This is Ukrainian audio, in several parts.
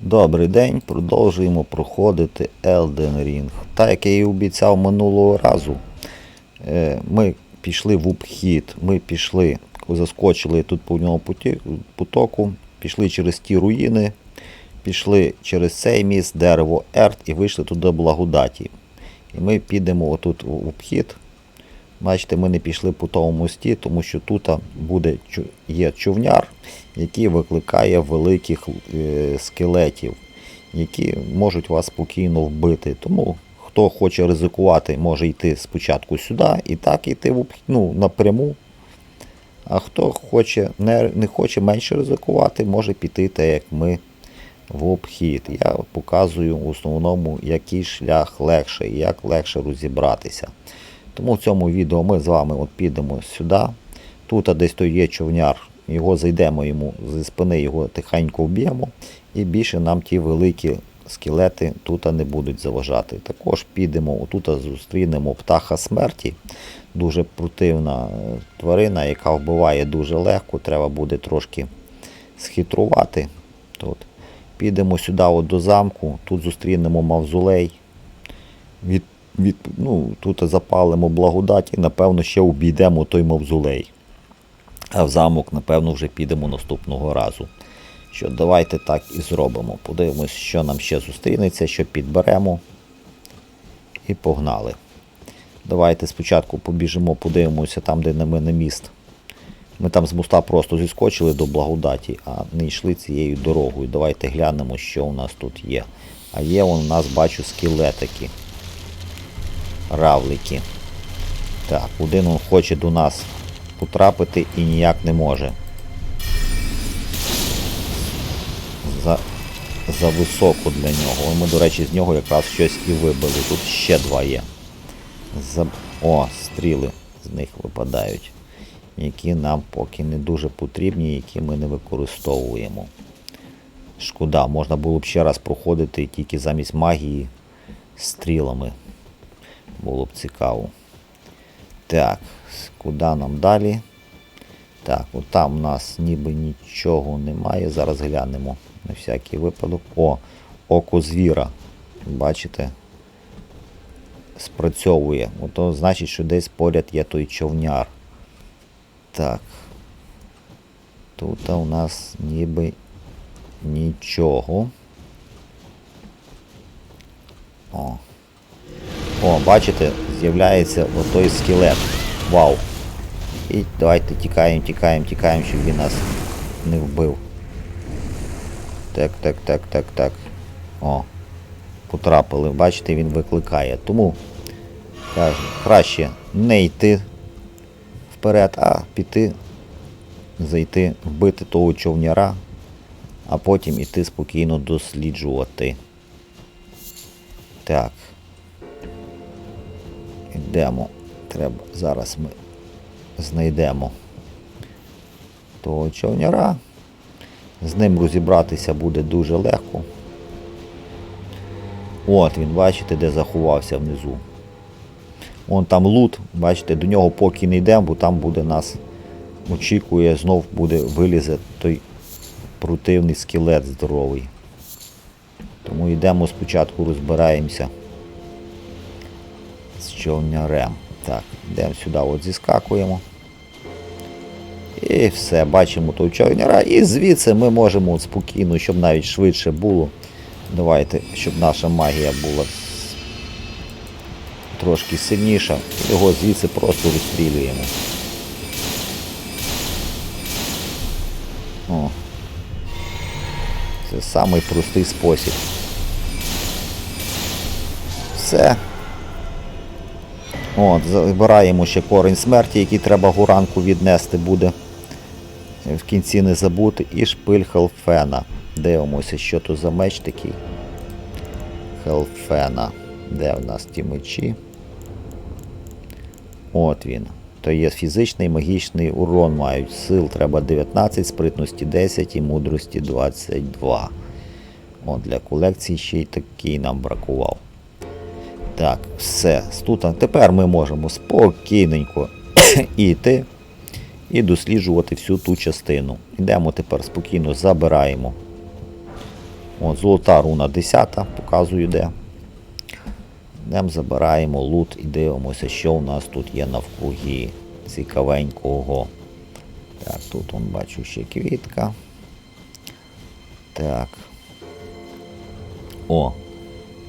Добрий день, продовжуємо проходити Elden Ring. Так як я і обіцяв минулого разу, е, ми пішли в обхід, ми пішли, заскочили тут по ньому потоку, пішли через ті руїни, пішли через цей міст, дерево Ерт і вийшли туди благодаті. І ми підемо отут в обхід. Бачите, ми не пішли по тому мості, тому що тут буде є човняр, який викликає великих е, скелетів, які можуть вас спокійно вбити. Тому хто хоче ризикувати, може йти спочатку сюди і так йти в, ну, напряму. А хто хоче, не, не хоче менше ризикувати, може піти так, як ми в обхід. Я показую в основному, який шлях легший, як легше розібратися. Тому в цьому відео ми з вами от підемо сюди. Тут десь то є човняр, його зайдемо йому зі спини, його тихенько вб'ємо, і більше нам ті великі скелети тут не будуть заважати. Також підемо, отут зустрінемо птаха смерті. Дуже противна е, тварина, яка вбиває дуже легко, треба буде трошки схитрувати. Тут. Підемо сюди от до замку, тут зустрінемо мавзолей. Від, від, ну, тут запалимо благодать і, напевно, ще обійдемо той мавзолей. А в замок, напевно, вже підемо наступного разу. Що, давайте так і зробимо. Подивимось, що нам ще зустрінеться, що підберемо. І погнали. Давайте спочатку побіжимо, подивимося там, де на мене міст. Ми там з моста просто зіскочили до благодаті, а не йшли цією дорогою. Давайте глянемо, що у нас тут є. А є у нас, бачу, скелетики. Равлики. Так, один он хоче до нас потрапити і ніяк не може. За, за високо для нього. Ми, до речі, з нього якраз щось і вибили. Тут ще два є. За... О, стріли з них випадають. Які нам поки не дуже потрібні, які ми не використовуємо. Шкода, можна було б ще раз проходити тільки замість магії стрілами. Було б цікаво. Так, куди нам далі? Так, от там у нас ніби нічого немає. Зараз глянемо на всякий випадок. О, око звіра. Бачите? Спрацьовує. Ото значить, що десь поряд є той човняр. Так. Тут у нас ніби нічого. О. О, бачите, з'являється отой скелет. Вау. І давайте тікаємо, тікаємо, тікаємо, щоб він нас не вбив. Так, так, так, так, так. О. Потрапили. Бачите, він викликає. Тому кажу, краще не йти вперед, а піти, зайти, вбити того човняра, а потім іти спокійно досліджувати. Так. Йдемо. Треба. Зараз ми знайдемо того човняра. З ним розібратися буде дуже легко. От він, бачите, де заховався внизу. Вон там лут, бачите, до нього поки не йдемо, бо там буде нас очікує, знов буде вилізе той противний скелет здоровий. Тому йдемо спочатку розбираємося човнярем. Так, йдемо сюди, от зіскакуємо. І все, бачимо того човняра. І звідси ми можемо спокійно, щоб навіть швидше було. Давайте, щоб наша магія була трошки сильніша. Його звідси просто розстрілюємо. О. Це самий простий спосіб. Все. От, забираємо ще корень смерті, який треба гуранку віднести буде. В кінці не забути. І шпиль Хелфена. Дивимося, що то за меч такий. Хелфена. Де в нас ті мечі? От він. То є фізичний магічний урон мають. Сил треба 19, спритності 10 і мудрості 22. От для колекції ще й такий нам бракував. Так, все. Тут, тепер ми можемо спокійненько йти і досліджувати всю ту частину. Йдемо тепер спокійно, забираємо От, золота руна 10, показую де. Йдемо, забираємо лут і дивимося, що у нас тут є навкруги цікавенького. Так, тут он бачу ще квітка. Так. О,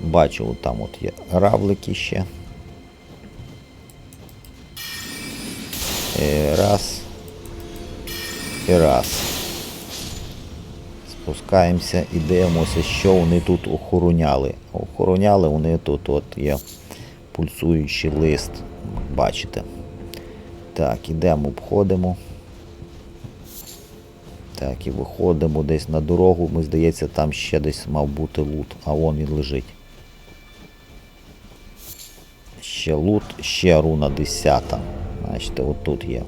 бачу, там от є равлики ще. І раз. І раз. Спускаємося і дивимося, що вони тут охороняли. Охороняли вони тут от є пульсуючий лист. Бачите. Так, ідемо, обходимо. Так, і виходимо десь на дорогу. Ми, здається, там ще десь мав бути лут, а вон він лежить. Ще лут, ще руна 10. Бачите, от тут є.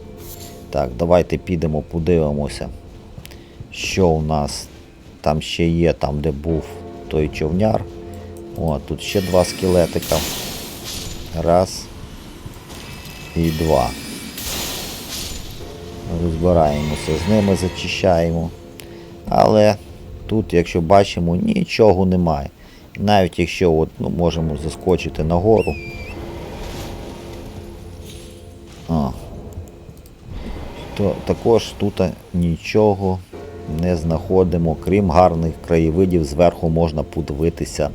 Так, давайте підемо, подивимося, що у нас там ще є, там де був той човняр. О, тут ще два скелетика. Раз. І два. Розбираємося, з ними зачищаємо. Але тут, якщо бачимо, нічого немає. Навіть якщо от, ну, можемо заскочити нагору. То також тут нічого не знаходимо, крім гарних краєвидів, зверху можна подивитися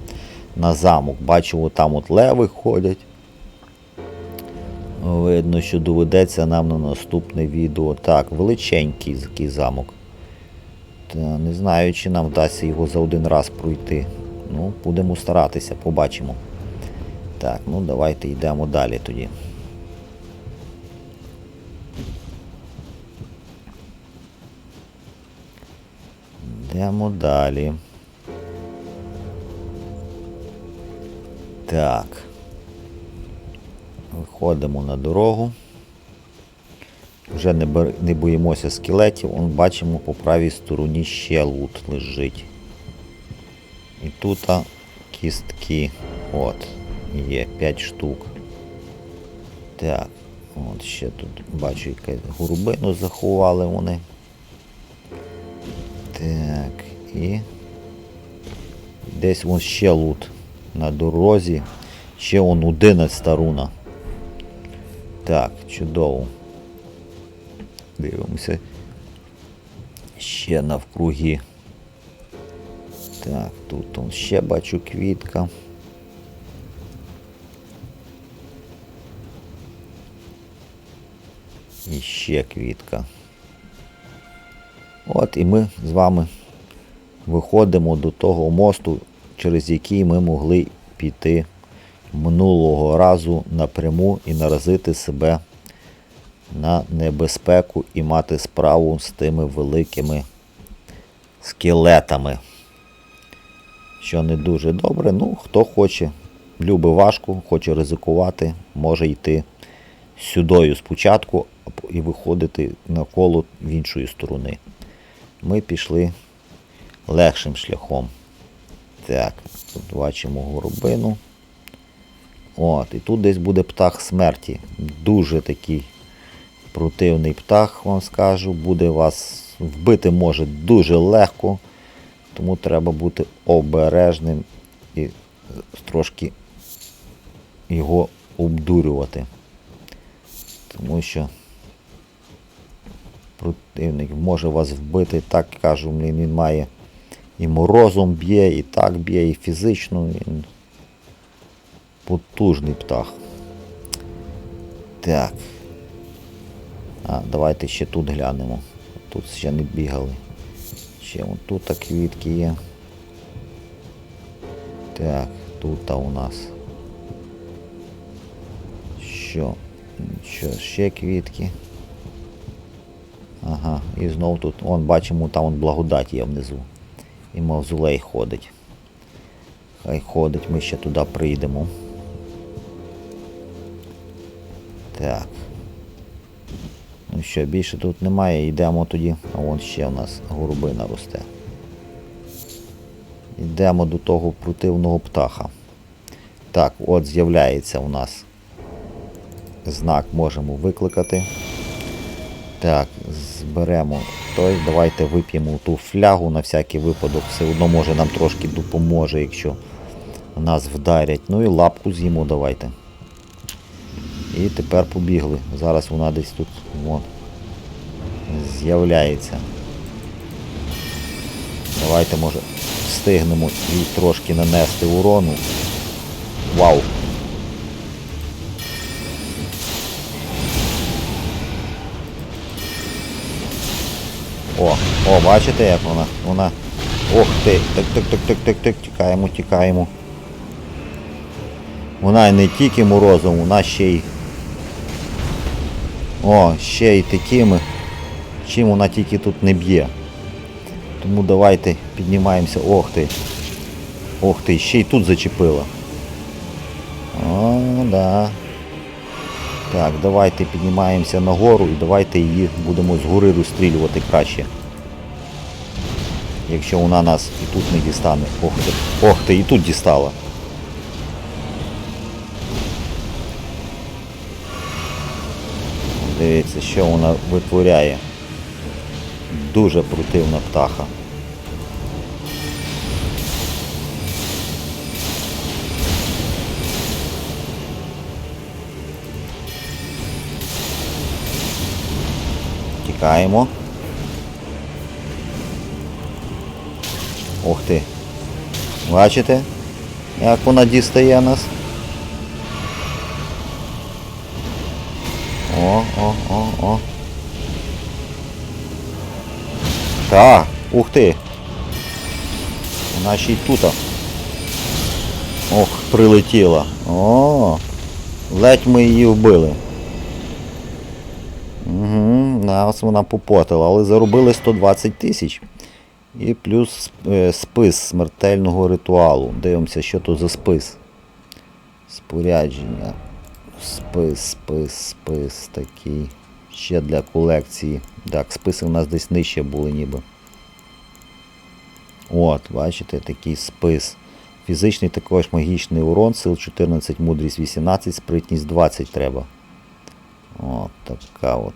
на замок. Бачимо, там от леви ходять. Видно, що доведеться нам на наступне відео. Так, величенький такий замок. Та не знаю, чи нам вдасться його за один раз пройти. Ну, будемо старатися, побачимо. Так, ну давайте йдемо далі тоді. Йдемо далі. Так. Виходимо на дорогу. Вже не, не боїмося скелетів. Он бачимо по правій стороні ще лут лежить. І тут кістки. От. Є 5 штук. Так. От ще тут бачу якась горбину заховали вони. Так, і десь вон ще лут на дорозі. Ще вон 11 руна. Так, чудово. Дивимося. Ще навкруги. Так, тут он ще бачу квітка. І ще квітка. От і ми з вами виходимо до того мосту, через який ми могли піти минулого разу напряму і наразити себе на небезпеку і мати справу з тими великими скелетами. Що не дуже добре. Ну, хто хоче, любить важко, хоче ризикувати, може йти сюдою спочатку і виходити навколо в іншої сторони. Ми пішли легшим шляхом. Так, тут бачимо горобину. От, і тут десь буде птах смерті. Дуже такий противний птах, вам скажу. Буде вас вбити може дуже легко, тому треба бути обережним і трошки його обдурювати. Тому що противник може вас вбити, так кажу, блін, він має і морозом б'є, і так б'є, і фізично. Він потужний птах. Так. А, давайте ще тут глянемо. Тут ще не бігали. Ще вон тут квітки є. Так, тут у нас. Що? Що, ще квітки. Ага, і знов тут, вон бачимо, там вон благодать є внизу. І мавзолей ходить. Хай ходить, ми ще туди прийдемо. Так. Ну що, більше тут немає, йдемо тоді. А вон ще у нас горобина росте. Йдемо до того противного птаха. Так, от з'являється у нас знак, можемо викликати. Так, зберемо той. Давайте вип'ємо ту флягу на всякий випадок. Все одно може нам трошки допоможе, якщо нас вдарять. Ну і лапку з'їмо давайте. І тепер побігли. Зараз вона десь тут вон, з'являється. Давайте, може, встигнемо їй трошки нанести урону. Вау! О, о, бачите, як вона? Вона. Ох ти! Так, так, так, так, так, так, тікаємо, тікаємо. Вона не тільки морозом, вона ще й. О, ще й такими. Чим вона тільки тут не б'є. Тому давайте піднімаємося. Ох ти. Ох ти, ще й тут зачепила. О, да. Так, давайте піднімаємося нагору і давайте її будемо згори розстрілювати краще. Якщо вона нас і тут не дістане. Ох ти, ох ти, і тут дістала. Дивіться, що вона витворяє. Дуже противна птаха. Тікаємо. Ух ти. Бачите? Як вона дістає нас? О, о, о, о. Так, ух ти. Вона ще й тута. Ох, прилетіла. О, ледь ми її вбили. Нас вона попотила, але заробили 120 тисяч. І плюс е, спис смертельного ритуалу. Дивимося, що тут за спис. Спорядження. Спис, спис, спис такий. Ще для колекції. Так, списи у нас десь нижче були ніби. От, бачите, такий спис. Фізичний також магічний урон, сил 14, мудрість 18, спритність 20 треба. От така от.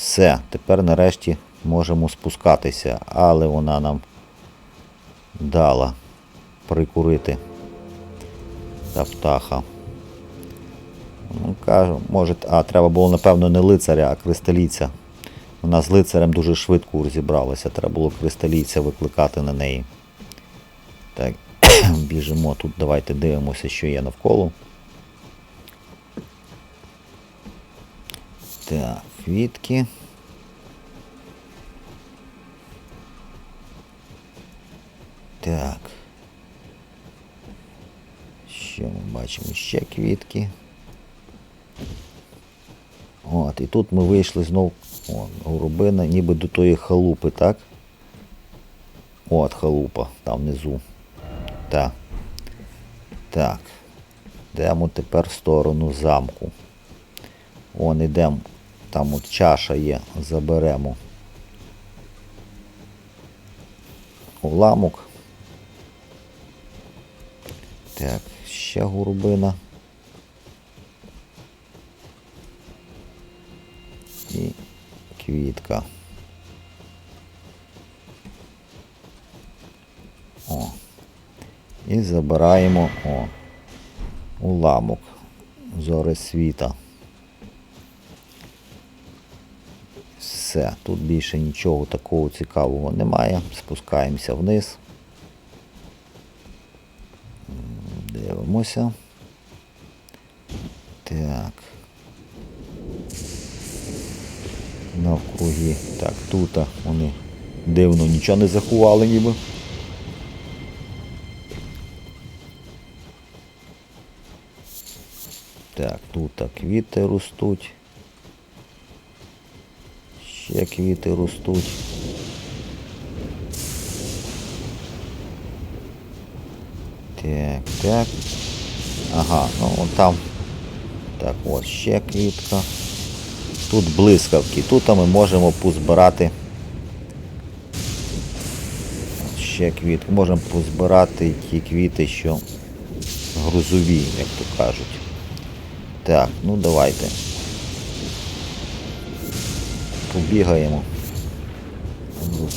Все, тепер нарешті можемо спускатися, але вона нам дала прикурити та птаха. Ну, кажу, може, а треба було, напевно, не лицаря, а кристаліця. Вона з лицарем дуже швидко розібралася, треба було кристалійця викликати на неї. Так, біжимо тут, давайте дивимося, що є навколо. Так, квітки. Так. Що ми бачимо? Ще квітки. От, і тут ми вийшли знов о, горобина, ніби до тої халупи, так? От халупа, там внизу. Так. Так. Йдемо тепер в сторону замку. Вон ідемо, там от чаша є, заберемо. Уламок. Так, ще горобина. І квітка. О. І забираємо о, уламок зори світа. Все, тут більше нічого такого цікавого немає. Спускаємося вниз. Дивимося. Так. Навкруги. Так, тут вони дивно нічого не заховали ніби. Так, тут квіти ростуть. Ще квіти ростуть. Так, так. Ага, ну вон там. Так, от ще квітка. Тут блискавки. Тут ми можемо позбирати. Ще квітки. Можемо позбирати ті квіти, що грузові, як то кажуть. Так, ну давайте. Побігаємо. Ну,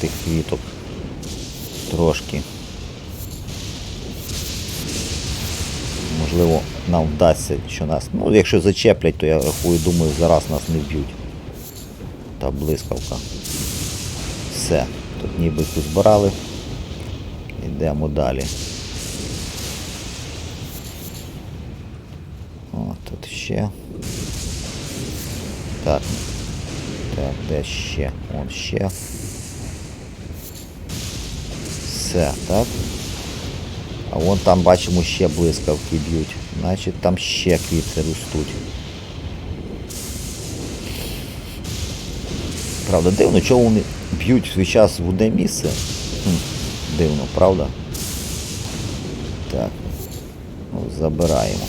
Тих квіток трошки. Можливо, нам вдасться, що нас. Ну, якщо зачеплять, то я рахую, думаю, зараз нас не вб'ють. Та блискавка. Все. Тут ніби збирали. Йдемо далі. О, тут ще. Так. Так, де ще? Вон ще. Все, так? А вон там бачимо ще блискавки б'ють. Значить там ще квіти ростуть. Правда, дивно, чого вони б'ють свій час в одне місце. Хм, дивно, правда? Так. Ну, забираємо.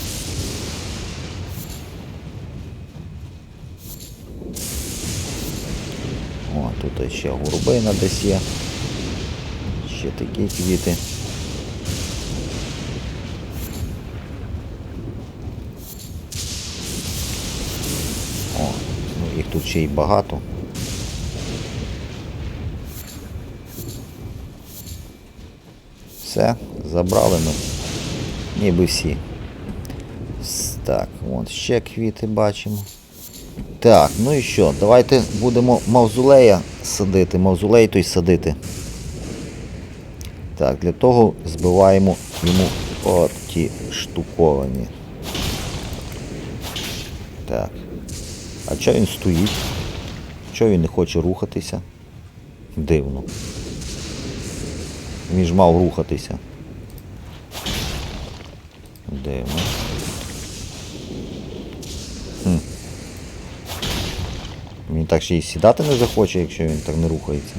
О, тут ще горобина десь є. Ще такі квіти. О, ну їх тут ще й багато. Все, забрали ми. Ніби всі. Так, от ще квіти бачимо. Так, ну і що? Давайте будемо мавзолея садити, мавзолей той садити. Так, для того збиваємо йому от ті штуковані. Так. А чого він стоїть? Чого він не хоче рухатися? Дивно. Він ж мав рухатися. Дивно. Так ще й сідати не захоче, якщо він так не рухається.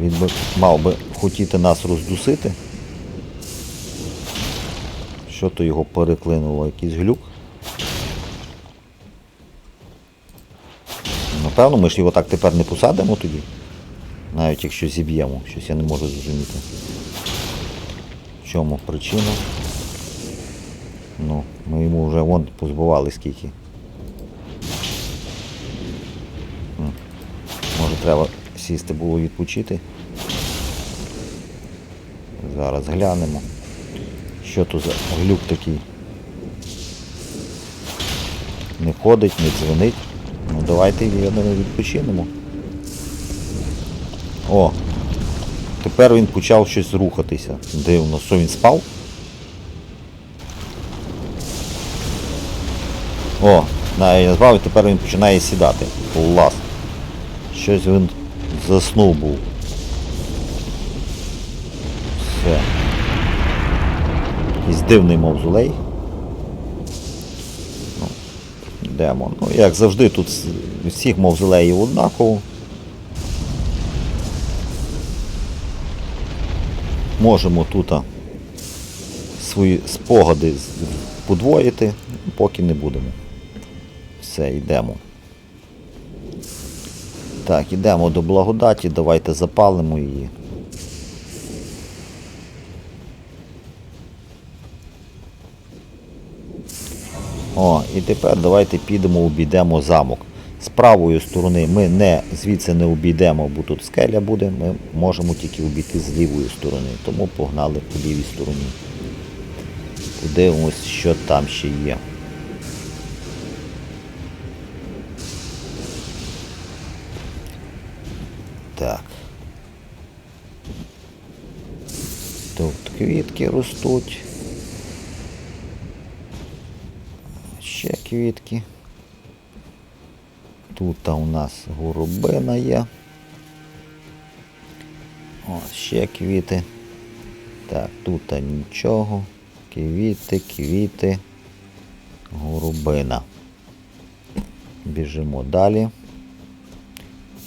Він би мав би хотіти нас роздусити. Що то його переклинуло, якийсь глюк. Напевно, ми ж його так тепер не посадимо тоді. Навіть якщо зіб'ємо, щось я не можу зрозуміти. В чому причина? Ну, ми йому вже вон позбивали скільки. Треба сісти було відпочити. Зараз глянемо. Що тут за глюк такий? Не ходить, не дзвонить. Ну давайте думаю, відпочинемо. О! Тепер він почав щось рухатися. Дивно, що він спав? О, я збав і тепер він починає сідати. Клас. Щось він заснув був. Все. Якийсь дивний мавзолей. Ну, йдемо. Ну, як завжди, тут всіх мавзолеїв однаково. Можемо тут свої спогади подвоїти, поки не будемо. Все, йдемо. Так, йдемо до благодаті, давайте запалимо її. О, і тепер давайте підемо обійдемо замок. З правої сторони ми не звідси не обійдемо, бо тут скеля буде, ми можемо тільки обійти з лівої сторони, тому погнали по лівій стороні. Подивимось, що там ще є. Квітки ростуть. Ще квітки. Тут у нас горобина є. О, ще квіти. Так, тут нічого. Квіти, квіти. Горобина. Біжимо далі.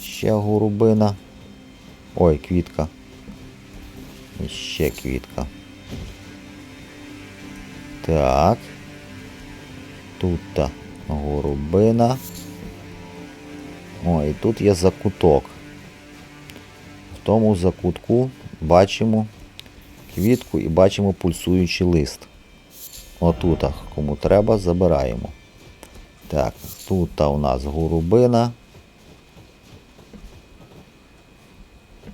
Ще горобина. Ой, квітка. І ще квітка. Так. Тут -та горубина. О, і тут є закуток. В тому закутку бачимо квітку і бачимо пульсуючий лист. Отут, кому треба, забираємо. Так, тут у нас горубина.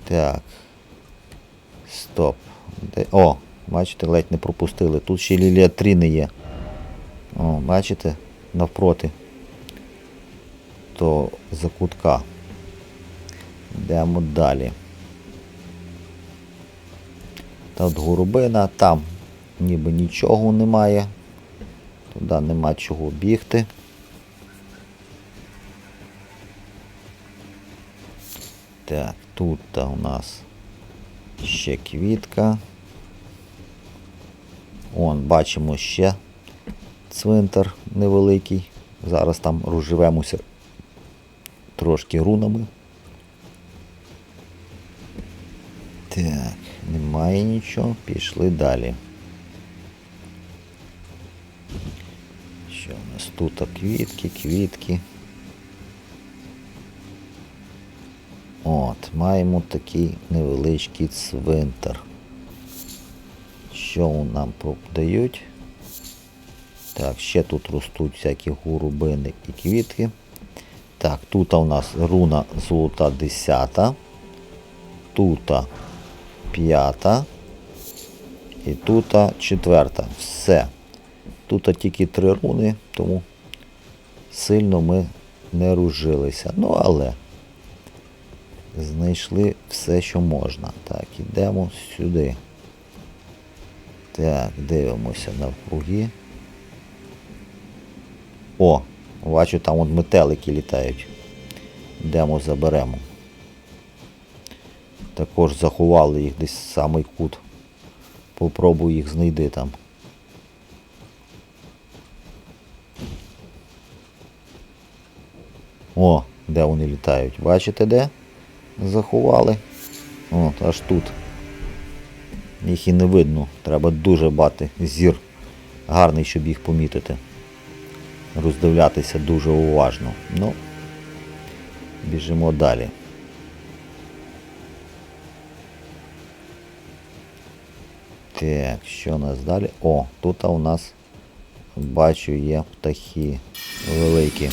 Так. Стоп. Де... О! Бачите, ледь не пропустили. Тут ще лілія тріни є. О, бачите? Навпроти. То закутка. Йдемо далі. Тут горобина, там ніби нічого немає. Туди нема чого бігти. Так, тут у нас ще квітка. Он, бачимо ще цвинтар невеликий. Зараз там розживемося трошки рунами. Так, немає нічого, пішли далі. Що у нас тут квітки, квітки. От, маємо такий невеличкий цвинтар. Що нам продають? Так, ще тут ростуть всякі гурубини і квітки. Так, тут у нас руна золота 10. Тут п'ята. І тут четверта. Все. Тут тільки три руни, тому сильно ми не ружилися. Ну, але знайшли все, що можна. Так, ідемо сюди. Так, дивимося навкруги. О, бачу, там от метелики літають. Йдемо заберемо. Також заховали їх десь в самий кут. Попробую їх знайти там. О, де вони літають. Бачите де? Заховали. От, аж тут. Їх і не видно. Треба дуже бати зір гарний, щоб їх помітити. Роздивлятися дуже уважно. Ну, біжимо далі. Так, що у нас далі? О, тут у нас бачу є птахи великі.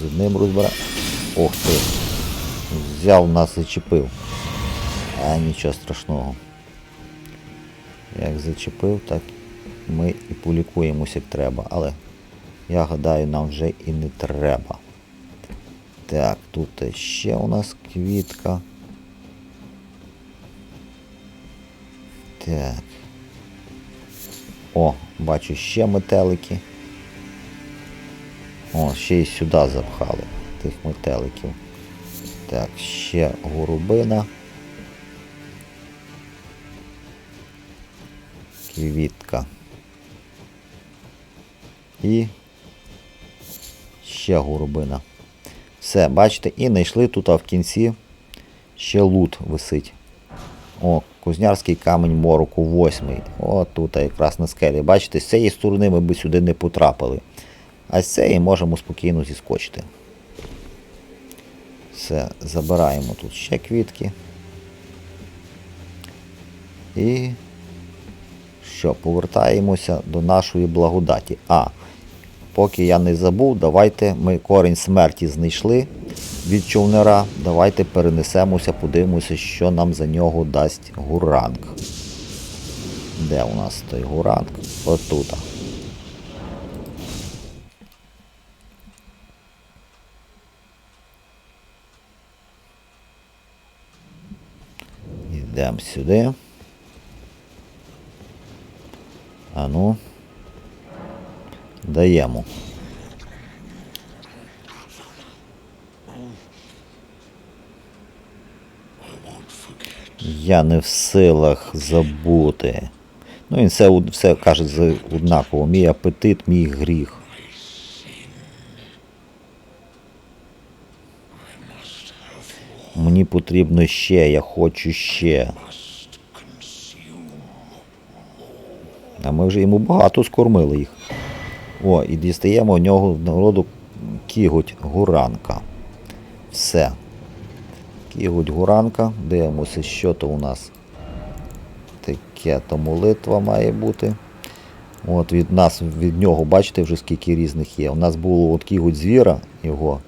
З одним розбира. Ох ти. Взяв нас і чіпив. А нічого страшного. Як зачепив, так ми і полікуємося як треба. Але я гадаю, нам вже і не треба. Так, тут ще у нас квітка. Так. О, бачу ще метелики. О, ще й сюди запхали тих метеликів. Так, ще горобина. Квітка. І ще горобина. Все, бачите, і знайшли тут а в кінці ще лут висить. О, Кузнярський камінь мороку восьмий. О, тут якраз на скелі. Бачите, з цієї сторони ми би сюди не потрапили. А з цієї можемо спокійно зіскочити. Все, забираємо тут ще квітки. І що, повертаємося до нашої благодаті. А, поки я не забув, давайте ми корінь смерті знайшли від човнера. Давайте перенесемося, подивимося, що нам за нього дасть гуранг. Де у нас той гуранг? Отут. Йдемо сюди. А ну. Даємо. Я не в силах забути. Ну, він все, все каже однаково. Мій апетит, мій гріх. Мені потрібно ще, я хочу ще. А ми вже йому багато скормили їх. О, і дістаємо в нього в народу кіготь гуранка. Все. Кіготь гуранка. Дивимося, що то у нас таке то молитва має бути. От від нас, від нього, бачите вже скільки різних є. У нас було от кіготь звіра його,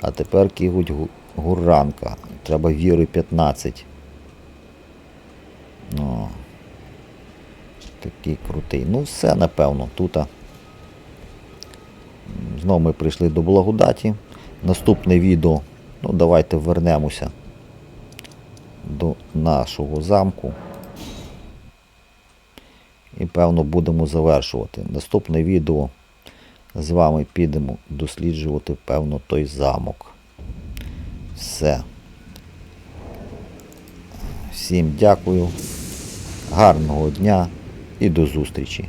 а тепер кіготь гуранка. треба віри 15. Ну, такий крутий. Ну, все, напевно, тут. Знову ми прийшли до благодаті. Наступне відео. Ну, давайте вернемося до нашого замку. І певно будемо завершувати. Наступне відео з вами підемо досліджувати, певно, той замок. Все. Всім дякую. Гарного дня і до зустрічі.